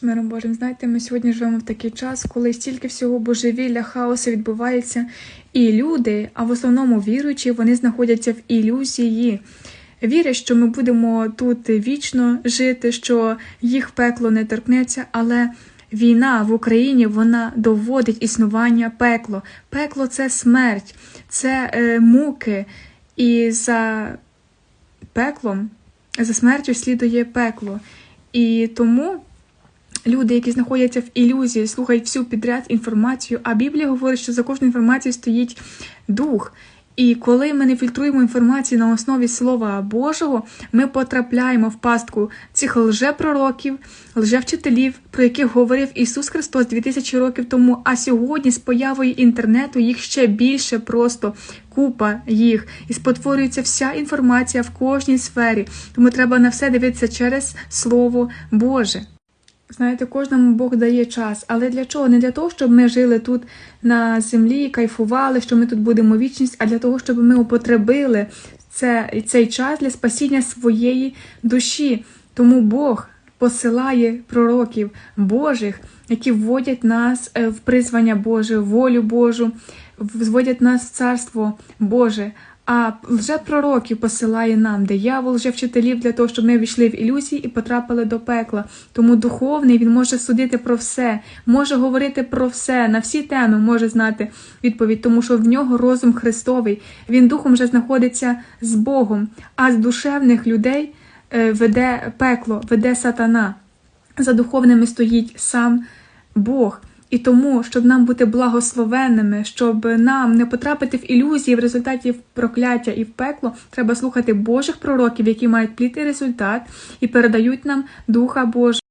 З миром Божим, знаєте, ми сьогодні живемо в такий час, коли стільки всього божевілля, хаосу відбувається, і люди, а в основному віруючі, вони знаходяться в ілюзії. Вірять, що ми будемо тут вічно жити, що їх пекло не торкнеться, але війна в Україні вона доводить існування пекло. Пекло це смерть, це е, муки. І за пеклом, за смертю слідує пекло. І тому люди, які знаходяться в ілюзії, слухають всю підряд інформацію, а Біблія говорить, що за кожну інформацію стоїть дух. І коли ми не фільтруємо інформацію на основі Слова Божого, ми потрапляємо в пастку цих лжепророків, лжевчителів, про яких говорив Ісус Христос 2000 років тому. А сьогодні з появою інтернету їх ще більше просто купа їх, і спотворюється вся інформація в кожній сфері. Тому треба на все дивитися через Слово Боже. Знаєте, кожному Бог дає час, але для чого? Не для того, щоб ми жили тут на землі, кайфували, що ми тут будемо вічність, а для того, щоб ми употребили це, цей час для спасіння своєї душі. Тому Бог посилає пророків Божих, які вводять нас е, в призвання Боже, в волю Божу, взводять нас в царство Боже. А лжепророків посилає нам диявол, лжевчителів для того, щоб ми війшли в ілюзії і потрапили до пекла. Тому духовний він може судити про все, може говорити про все, на всі теми може знати відповідь, тому що в нього розум Христовий. Він духом вже знаходиться з Богом, а з душевних людей е, веде пекло, веде сатана. За духовними стоїть сам Бог. І тому, щоб нам бути благословенними, щоб нам не потрапити в ілюзії в результаті прокляття і в пекло, треба слухати Божих пророків, які мають плід результат і передають нам Духа Божого.